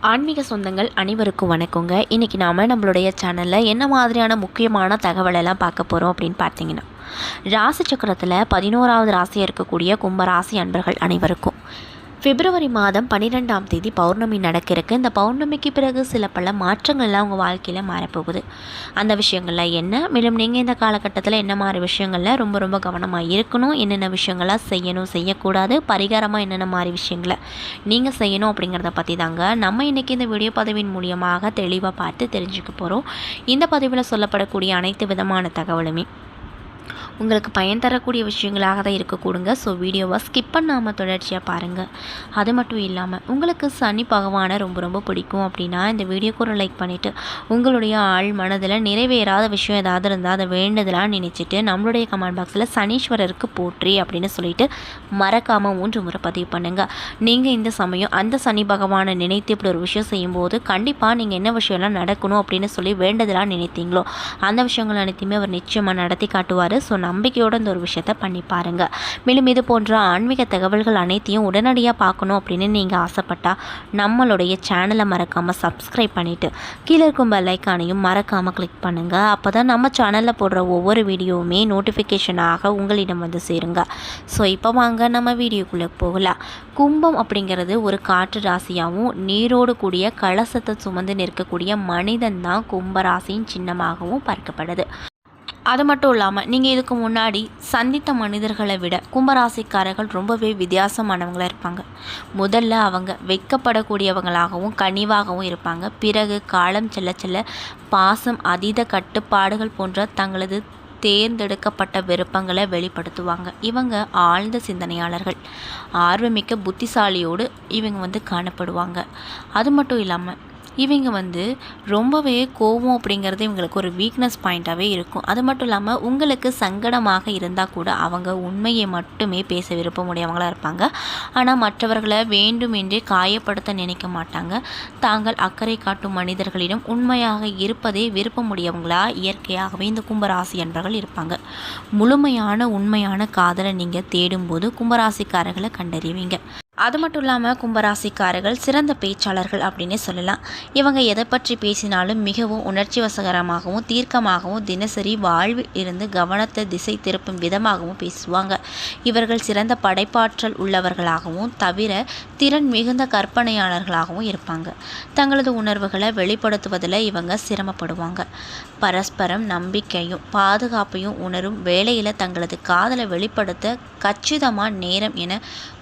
ஆன்மீக சொந்தங்கள் அனைவருக்கும் வணக்கங்க. இன்றைக்கி நாம் நம்மளுடைய சேனலில் என்ன மாதிரியான முக்கியமான தகவலெல்லாம் பார்க்க போகிறோம் அப்படின்னு பார்த்தீங்கன்னா ராசி சக்கரத்தில் பதினோராவது ராசியாக இருக்கக்கூடிய கும்பராசி அன்பர்கள் அனைவருக்கும். பிப்ரவரி மாதம் பன்னிரெண்டாம் தேதி பௌர்ணமி நடக்கிறக்கு இந்த பௌர்ணமிக்கு பிறகு சில பல மாற்றங்கள்லாம் உங்கள் வாழ்க்கையில் மாறப்போகுது. அந்த விஷயங்கள்லாம் என்ன? மேலும் நீங்கள் இந்த காலகட்டத்தில் என்ன மாதிரி விஷயங்களில் ரொம்ப ரொம்ப கவனமாக இருக்கணும்? என்னென்ன விஷயங்களாக செய்யணும் செய்யக்கூடாது? பரிகாரமாக என்னென்ன மாதிரி விஷயங்களை நீங்கள் செய்யணும் அப்படிங்கிறத பற்றி தாங்க நம்ம இன்றைக்கி இந்த வீடியோ பதிவின் மூலியமாக தெளிவாக பார்த்து தெரிஞ்சுக்க போகிறோம் இந்த பதிவில் சொல்லப்படக்கூடிய அனைத்து விதமான தகவலுமே உங்களுக்கு பயன் தரக்கூடிய விஷயங்களாக தான் இருக்கக்கூடுங்க. ஸோ வீடியோவை ஸ்கிப் பண்ணாமல் தொடர்ச்சியாக பாருங்கள் அது மட்டும் இல்லாமல் உங்களுக்கு சனி பகவானை ரொம்ப ரொம்ப பிடிக்கும் அப்படின்னா இந்த வீடியோக்கு ஒரு லைக் பண்ணிவிட்டு உங்களுடைய ஆள் மனதில் நிறைவேறாத விஷயம் ஏதாவது இருந்தால் அதை வேண்டுதலாக நினச்சிட்டு நம்மளுடைய கமெண்ட் பாக்ஸில் சனீஸ்வரருக்கு போற்றி அப்படின்னு சொல்லிட்டு மறக்காமல் மூன்று முறை பதிவு பண்ணுங்கள் நீங்கள் இந்த சமயம் அந்த சனி பகவானை நினைத்து இப்படி ஒரு விஷயம் செய்யும்போது கண்டிப்பாக நீங்கள் என்ன விஷயம்லாம் நடக்கணும் அப்படின்னு சொல்லி வேண்டுதலாக நினைத்தீங்களோ அந்த விஷயங்கள் அனைத்தையுமே அவர் நிச்சயமாக நடத்தி காட்டுவார். ஸோ நம்பிக்கையோடு இந்த ஒரு விஷயத்த பண்ணி பாருங்கள் மேலும் இது போன்ற ஆன்மீக தகவல்கள் அனைத்தையும் உடனடியாக பார்க்கணும் அப்படின்னு நீங்கள் ஆசைப்பட்டால் நம்மளுடைய சேனலை மறக்காமல் சப்ஸ்கிரைப் பண்ணிவிட்டு கீழே இருக்கும் பெல்லைக்கானையும் மறக்காமல் கிளிக் பண்ணுங்கள் அப்போ தான் நம்ம சேனலில் போடுற ஒவ்வொரு வீடியோவுமே நோட்டிஃபிகேஷனாக உங்களிடம் வந்து சேருங்க. ஸோ இப்போ வாங்க நம்ம வீடியோக்குள்ளே போகலாம். கும்பம் அப்படிங்கிறது ஒரு காற்று ராசியாகவும் நீரோடு கூடிய கலசத்தை சுமந்து நிற்கக்கூடிய மனிதன் தான் கும்பராசியின் சின்னமாகவும் பார்க்கப்படுது. அது மட்டும் இல்லாமல் நீங்கள் இதுக்கு முன்னாடி சந்தித்த மனிதர்களை விட கும்பராசிக்காரர்கள் ரொம்பவே வித்தியாசமானவங்களாக இருப்பாங்க. முதல்ல அவங்க வெக்கப்படக்கூடியவங்களாகவும் கனிவாகவும் இருப்பாங்க. பிறகு காலம் செல்ல செல்ல பாசம் அதீத கட்டுப்பாடுகள் போன்ற தங்களது தேர்ந்தெடுக்கப்பட்ட விருப்பங்களை வெளிப்படுத்துவாங்க. இவங்க ஆழ்ந்த சிந்தனையாளர்கள். ஆர்வமிக்க புத்திசாலியோடு இவங்க வந்து காணப்படுவாங்க. அது மட்டும் இல்லாமல் இவங்க வந்து ரொம்பவே கோபம் அப்படிங்கிறது இவங்களுக்கு ஒரு வீக்னஸ் பாயிண்ட்டாகவே இருக்கும். அது மட்டும் இல்லாமல் உங்களுக்கு சங்கடமாக இருந்தால் கூட அவங்க உண்மையை மட்டுமே பேச விருப்பமுடையவங்களாக இருப்பாங்க. ஆனால் மற்றவர்களை வேண்டுமென்றே காயப்படுத்த நினைக்க மாட்டாங்க. தாங்கள் அக்கறை காட்டும் மனிதர்களிடம் உண்மையாக இருப்பதே விருப்பமுடையவங்களாக இயற்கையாகவே இந்த கும்பராசி என்பவர்கள் இருப்பாங்க. முழுமையான உண்மையான காதலை நீங்கள் தேடும்போது கும்பராசிக்காரர்களை கண்டறிவீங்க. அது மட்டும் இல்லாமல் கும்பராசிக்காரர்கள் சிறந்த பேச்சாளர்கள் அப்படின்னு சொல்லலாம். இவங்க எதை பற்றி பேசினாலும் மிகவும் உணர்ச்சி வசகரமாகவும் தீர்க்கமாகவும் தினசரி வாழ்வில் இருந்து கவனத்தை திசை திருப்பும் விதமாகவும் பேசுவாங்க. இவர்கள் சிறந்த படைப்பாற்றல் உள்ளவர்களாகவும் தவிர திறன் மிகுந்த கற்பனையாளர்களாகவும் இருப்பாங்க. தங்களது உணர்வுகளை வெளிப்படுத்துவதில் இவங்க சிரமப்படுவாங்க. பரஸ்பரம் நம்பிக்கையும் பாதுகாப்பையும் உணரும் வேலையில் தங்களது காதலை வெளிப்படுத்த கச்சிதமாக நேரம் என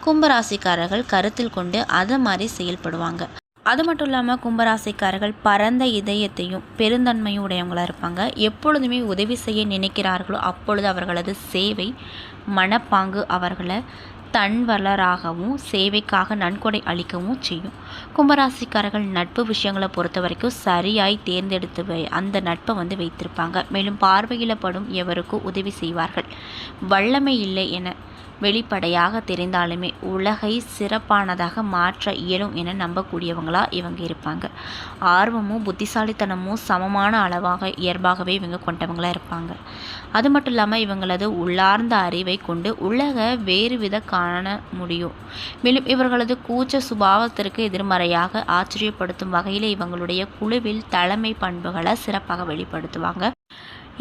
கும்பராசிக்காரர்கள் கருத்தில் கொண்டு அதை மாதிரி செயல்படுவாங்க. அது மட்டும் இல்லாமல் கும்பராசிக்காரர்கள் பரந்த இதயத்தையும் பெருந்தன்மையும் உடையவங்களாக இருப்பாங்க. எப்பொழுதுமே உதவி செய்ய நினைக்கிறார்களோ அப்பொழுது அவர்களது சேவை மனப்பாங்கு அவர்களை தன்வளராகவும் சேவைக்காக நன்கொடை அளிக்கவும் செய்யும். கும்பராசிக்காரர்கள் நட்பு விஷயங்களை பொறுத்த வரைக்கும் சரியாய் தேர்ந்தெடுத்து வை அந்த நட்பை வந்து வைத்திருப்பாங்க. மேலும் பார்வையிடப்படும் எவருக்கும் உதவி செய்வார்கள். வல்லமை இல்லை என வெளிப்படையாக தெரிந்தாலுமே உலகை சிறப்பானதாக மாற்ற இயலும் என நம்பக்கூடியவங்களாக இவங்க இருப்பாங்க. ஆர்வமும் புத்திசாலித்தனமும் சமமான அளவாக இயல்பாகவே இவங்க கொண்டவங்களாக இருப்பாங்க. அது மட்டும் இல்லாமல் இவங்களது உள்ளார்ந்த அறிவை கொண்டு உலக வேறு வித காண முடியும். மேலும் இவர்களது கூச்ச சுபாவத்திற்கு எதிர்மறையாக ஆச்சரியப்படுத்தும் வகையில் இவங்களுடைய குழுவில் தலைமை பண்புகளை சிறப்பாக வெளிப்படுத்துவாங்க.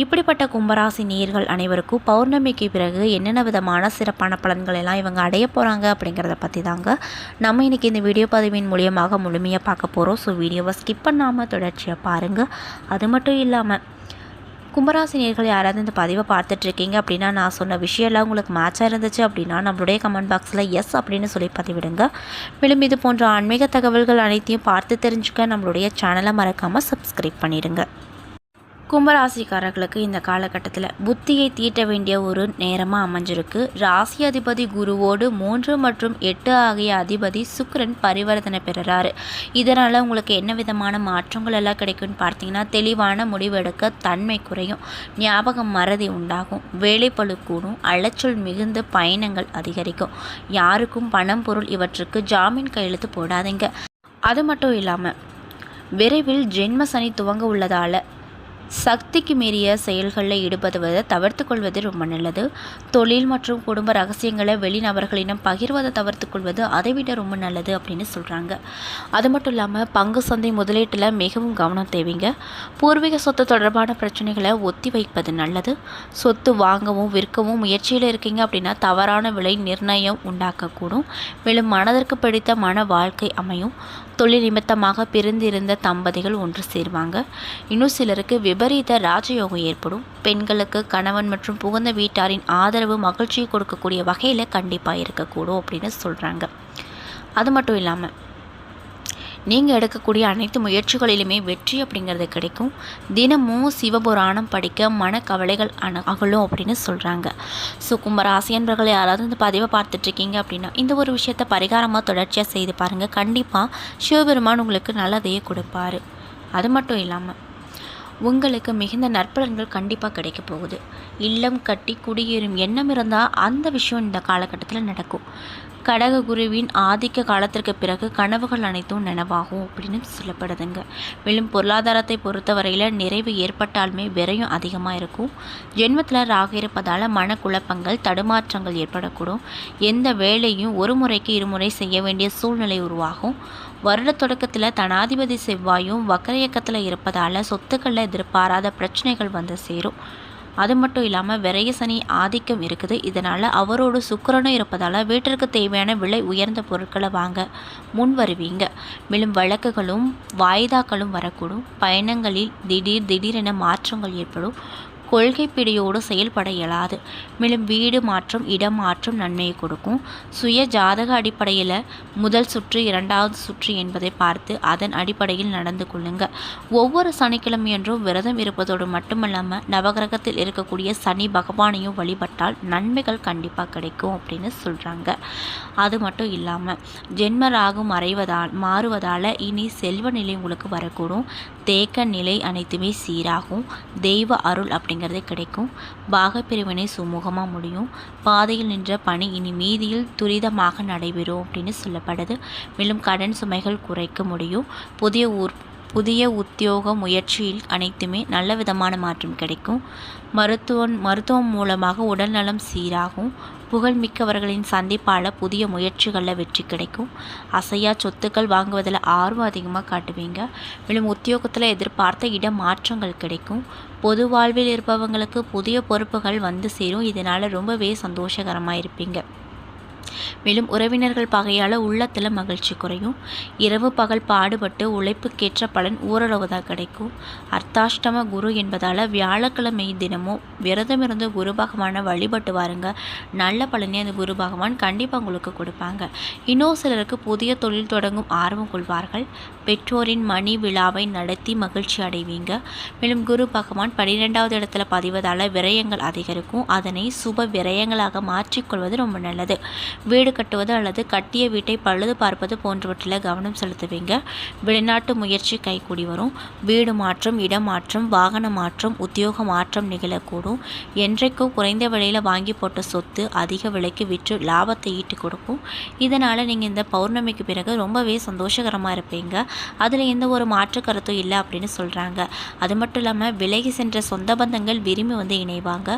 இப்படிப்பட்ட கும்பராசி நீர்கள் அனைவருக்கும் பௌர்ணமிக்கு பிறகு என்னென்ன விதமான சிறப்பான பலன்கள் எல்லாம் இவங்க அடைய போகிறாங்க அப்படிங்கிறத பற்றி தாங்க நம்ம இன்றைக்கி இந்த வீடியோ பதிவின் மூலியமாக முழுமையாக பார்க்க போகிறோம் ஸோ வீடியோவை ஸ்கிப் பண்ணாமல் தொடர்ச்சியாக பாருங்கள் அது மட்டும் இல்லாமல் கும்பராசி நேர்கள் யாராவது இந்த பதிவை பார்த்துட்ருக்கீங்க அப்படின்னா நான் சொன்ன விஷயம்லாம் உங்களுக்கு மேட்சாக இருந்துச்சு அப்படின்னா நம்மளுடைய கமெண்ட் பாக்ஸில் எஸ் அப்படின்னு சொல்லி பதிவிடுங்க. மேலும் இது போன்ற ஆன்மீக தகவல்கள் அனைத்தையும் பார்த்து தெரிஞ்சுக்க நம்மளுடைய சேனலை மறக்காமல் சப்ஸ்கிரைப் பண்ணிடுங்க. கும்பராசிக்காரர்களுக்கு இந்த காலகட்டத்தில் புத்தியை தீட்ட வேண்டிய ஒரு நேரமாக அமைஞ்சிருக்கு. ராசி அதிபதி குருவோடு மூன்று மற்றும் எட்டு ஆகிய அதிபதி சுக்கரன் பரிவர்த்தனை பெறுறாரு. இதனால் உங்களுக்கு என்ன விதமான மாற்றங்கள் எல்லாம் கிடைக்கும்னு பார்த்தீங்கன்னா தெளிவான முடிவெடுக்க தன்மை குறையும் ஞாபகம் மறதி உண்டாகும் வேலைப்பழு கூடும் அலைச்சல் மிகுந்த பயணங்கள் அதிகரிக்கும். யாருக்கும் பணம் பொருள் இவற்றுக்கு ஜாமீன் கையெழுத்து போடாதீங்க. அது மட்டும் இல்லாமல் விரைவில் ஜென்ம சனி துவங்க உள்ளதால் சக்திக்கு மீறிய செயல்களில் ஈடுபடுவதை தவிர்த்து கொள்வது ரொம்ப நல்லது. தொழில் மற்றும் குடும்ப ரகசியங்களை வெளிநபர்களிடம் பகிர்வதை தவிர்த்து கொள்வது அதை விட ரொம்ப நல்லது அப்படின்னு சொல்கிறாங்க அது மட்டும் இல்லாமல் பங்கு சந்தை முதலீட்டில் மிகவும் கவனம் தேவைங்க. பூர்வீக சொத்து தொடர்பான பிரச்சனைகளை ஒத்தி வைப்பது நல்லது. சொத்து வாங்கவும் விற்கவும் முயற்சியில் இருக்கீங்க அப்படின்னா தவறான விலை நிர்ணயம் உண்டாக்கக்கூடும். மேலும் மனதிற்கு பிடித்த மன வாழ்க்கை அமையும். தொழில் நிமித்தமாக பிரிந்திருந்த தம்பதிகள் ஒன்று சேர்வாங்க. இன்னும் சிலருக்கு விபரீத ராஜயோகம் ஏற்படும். பெண்களுக்கு கணவன் மற்றும் புகுந்த வீட்டாரின் ஆதரவு மகிழ்ச்சியை கொடுக்கக்கூடிய வகையில் கண்டிப்பாக இருக்கக்கூடும் அப்படின்னு சொல்கிறாங்க அது மட்டும் இல்லாமல் நீங்கள் எடுக்கக்கூடிய அனைத்து முயற்சிகளிலுமே வெற்றி அப்படிங்கிறது கிடைக்கும். தினமும் சிவபுராணம் படிக்க மனக்கவலைகள் அண அகலும் அப்படின்னு சொல்கிறாங்க ஸோ கும்பராசி என்பர்கள் யாராவது இந்த பதிவை பார்த்துட்ருக்கீங்க அப்படின்னா இந்த ஒரு விஷயத்தை பரிகாரமாக தொடர்ச்சியாக செய்து பாருங்கள் கண்டிப்பாக சிவபெருமான் உங்களுக்கு நல்லதையே கொடுப்பாரு. அது மட்டும் இல்லாமல் உங்களுக்கு மிகுந்த நற்பலன்கள் கண்டிப்பாக கிடைக்க போகுது. இல்லம் கட்டி குடியேறும் எண்ணம் இருந்தால் அந்த விஷயம் இந்த காலகட்டத்தில் நடக்கும். கடக குருவின் ஆதிக்க காலத்திற்கு பிறகு கனவுகள் அனைத்தும் நனவாகும் அப்படின்னு சொல்லப்படுதுங்க. மேலும் பொருளாதாரத்தை பொறுத்தவரையில் நிறைவு ஏற்பட்டாலுமே விரையும் அதிகமாக இருக்கும். ஜென்மத்தில் ராக இருப்பதால் மனக்குழப்பங்கள் தடுமாற்றங்கள் ஏற்படக்கூடும். எந்த வேலையும் ஒரு முறைக்கு இருமுறை செய்ய வேண்டிய சூழ்நிலை உருவாகும். வருட தொடக்கத்தில் தனாதிபதி செவ்வாயும் வக்கர இயக்கத்தில் இருப்பதால் சொத்துக்களில் எதிர்பாராத பிரச்சனைகள் வந்து சேரும். அது மட்டும் இல்லாமல் விரைய சனி ஆதிக்கம் இருக்குது. இதனால் அவரோடு சுக்கரனும் இருப்பதால் வீட்டிற்கு தேவையான விலை உயர்ந்த பொருட்களை வாங்க முன் வருவீங்க. மேலும் வழக்குகளும் வாய்தாக்களும் வரக்கூடும். பயணங்களில் திடீர் திடீரென மாற்றங்கள் ஏற்படும். கொள்கை பிடியோடு செயல்பட இயலாது. மேலும் வீடு மாற்றம் இடம் மாற்றம் நன்மையை கொடுக்கும். சுய ஜாதக அடிப்படையில் முதல் சுற்று இரண்டாவது சுற்று என்பதை பார்த்து அதன் அடிப்படையில் நடந்து கொள்ளுங்க. ஒவ்வொரு சனிக்கிழமையன்றும் விரதம் இருப்பதோடு மட்டுமல்லாமல் நவகிரகத்தில் இருக்கக்கூடிய சனி பகவானையும் வழிபட்டால் நன்மைகள் கண்டிப்பாக கிடைக்கும் அப்படின்னு சொல்கிறாங்க அது மட்டும் இல்லாமல் ஜென்மராகும் மறைவதால் மாறுவதால் இனி செல்வ நிலை உங்களுக்கு வரக்கூடும். தேக்க நிலை அனைத்துமே சீராகும். தெய்வ அருள் அப்படிங்கிற அப்படிங்கிறதே கிடைக்கும். பாகப்பிரிவினை சுமூகமாக முடியும். பாதையில் நின்ற பணி இனி மீதியில் துரிதமாக நடைபெறும் அப்படின்னு சொல்லப்படுது. மேலும் கடன் சுமைகள் குறைக்க முடியும். புதிய ஊர் புதிய உத்தியோக முயற்சியில் அனைத்துமே நல்ல விதமான மாற்றம் கிடைக்கும். மருத்துவம் மருத்துவம் மூலமாக உடல்நலம் சீராகும். புகழ்மிக்கவர்களின் சந்திப்பால் புதிய முயற்சிகளில் வெற்றி கிடைக்கும். அசையா சொத்துக்கள் வாங்குவதில் ஆர்வம் அதிகமாக காட்டுவீங்க. மேலும் உத்தியோகத்தில் எதிர்பார்த்த இட மாற்றங்கள் கிடைக்கும். பொது வாழ்வில் இருப்பவங்களுக்கு புதிய பொறுப்புகள் வந்து சேரும். இதனால் ரொம்பவே சந்தோஷகரமாக இருப்பீங்க. மேலும் உறவினர்கள் பகையால் உள்ளத்தில் மகிழ்ச்சி குறையும். இரவு பகல் பாடுபட்டு உழைப்புக்கேற்ற பலன் ஊரளவு தான் கிடைக்கும். அர்த்தாஷ்டம குரு என்பதால் வியாழக்கிழமை தினமும் விரதமிருந்து குரு பகவானை வழிபட்டு வாருங்க. நல்ல பலனை அந்த குரு பகவான் கண்டிப்பாக உங்களுக்கு கொடுப்பாங்க. இன்னும் சிலருக்கு புதிய தொழில் தொடங்கும் ஆர்வம் கொள்வார்கள். பெற்றோரின் மணி விழாவை நடத்தி மகிழ்ச்சி அடைவீங்க. மேலும் குரு பகவான் பன்னிரெண்டாவது இடத்துல பதிவதால் விரயங்கள் அதிகரிக்கும். அதனை சுப விரயங்களாக மாற்றிக்கொள்வது ரொம்ப நல்லது. வீடு கட்டுவது அல்லது கட்டிய வீட்டை பழுது பார்ப்பது போன்றவற்றில் கவனம் செலுத்துவீங்க. வெளிநாட்டு முயற்சி கைகூடி வரும். வீடு மாற்றம் இடம் மாற்றம் வாகன மாற்றம் உத்தியோக மாற்றம் நிகழக்கூடும். என்றைக்கும் குறைந்த விலையில் வாங்கி போட்ட சொத்து அதிக விலைக்கு விற்று லாபத்தை ஈட்டு கொடுக்கும். இதனால் நீங்கள் இந்த பௌர்ணமிக்கு பிறகு ரொம்பவே சந்தோஷகரமாக இருப்பீங்க. அதில் எந்த ஒரு மாற்று கருத்தும் இல்லை அப்படின்னு சொல்கிறாங்க அது மட்டும் இல்லாமல் விலகி சென்ற சொந்த பந்தங்கள் விரும்பி வந்து இணைவாங்க.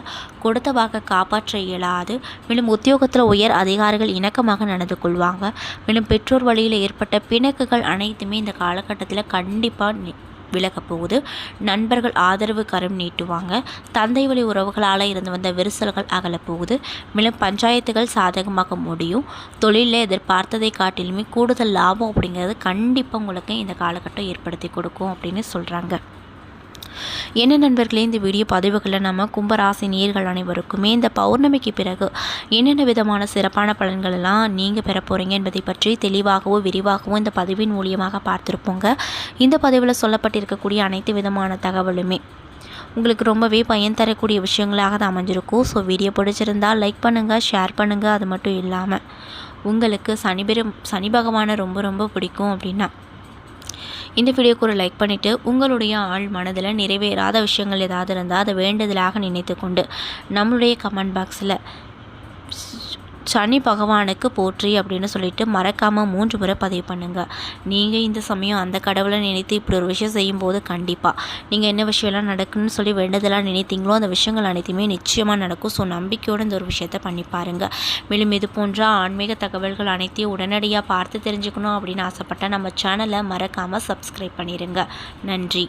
கொடுத்த வாக்க காப்பாற்ற இயலாது. மேலும் உத்தியோகத்தில் உயர் அதிகாரிகள் இணக்கமாக நடந்து கொள்வாங்க. மேலும் பெற்றோர் வழியில் ஏற்பட்ட பிணக்குகள் அனைத்துமே இந்த காலகட்டத்தில் கண்டிப்பாக விலகப் போகுது. நண்பர்கள் ஆதரவு கரம் நீட்டுவாங்க. தந்தை வழி உறவுகளால் இருந்து வந்த விரிசல்கள் அகலப்போகுது மேலும் பஞ்சாயத்துகள் சாதகமாக முடியும். தொழிலில் எதிர்பார்த்ததை காட்டிலுமே கூடுதல் லாபம் அப்படிங்கிறது கண்டிப்பாக உங்களுக்கு இந்த காலகட்டம் ஏற்படுத்தி கொடுக்கும் அப்படின்னு சொல்கிறாங்க என்ன நண்பர்களே இந்த வீடியோ பதிவுகளில் நம்ம கும்பராசி நீர்கள் அனைவருக்குமே இந்த பௌர்ணமிக்கு பிறகு என்னென்ன விதமான சிறப்பான பலன்கள் எல்லாம் நீங்கள் பெற போகிறீங்க என்பதை பற்றி தெளிவாகவும் விரிவாகவும் இந்த பதிவின் மூலியமாக பார்த்துருப்போங்க. இந்த பதிவில் சொல்லப்பட்டிருக்கக்கூடிய அனைத்து விதமான தகவலுமே உங்களுக்கு ரொம்பவே பயன் தரக்கூடிய விஷயங்களாக தான் அமைஞ்சிருக்கும். ஸோ வீடியோ பிடிச்சிருந்தால் லைக் பண்ணுங்கள் ஷேர் பண்ணுங்கள் அது மட்டும் இல்லாமல் உங்களுக்கு சனி பெரும் சனி பகவானை ரொம்ப ரொம்ப பிடிக்கும் அப்படின்னா இந்த வீடியோக்கு ஒரு லைக் பண்ணிவிட்டு உங்களுடைய ஆள் மனதில் நிறைவேறாத விஷயங்கள் ஏதாவது இருந்தால் அதை வேண்டுதலாக நினைத்து கொண்டு நம்மளுடைய கமெண்ட் பாக்ஸில் சனி பகவானுக்கு போற்றி அப்படின்னு சொல்லிட்டு மறக்காமல் மூன்று முறை பதிவு பண்ணுங்கள் நீங்கள் இந்த சமயம் அந்த கடவுளை நினைத்து இப்படி ஒரு விஷயம் செய்யும்போது கண்டிப்பாக நீங்கள் என்ன விஷயம்லாம் நடக்குன்னு சொல்லி வேண்டதெல்லாம் நினைத்தீங்களோ அந்த விஷயங்கள் அனைத்துமே நிச்சயமாக நடக்கும். ஸோ நம்பிக்கையோடு இந்த ஒரு விஷயத்தை பண்ணி பாருங்கள் மேலும் இது போன்ற ஆன்மீக தகவல்கள் அனைத்தையும் உடனடியாக பார்த்து தெரிஞ்சுக்கணும் அப்படின்னு ஆசைப்பட்டால் நம்ம சேனலை மறக்காமல் சப்ஸ்கிரைப் பண்ணிடுங்க நன்றி.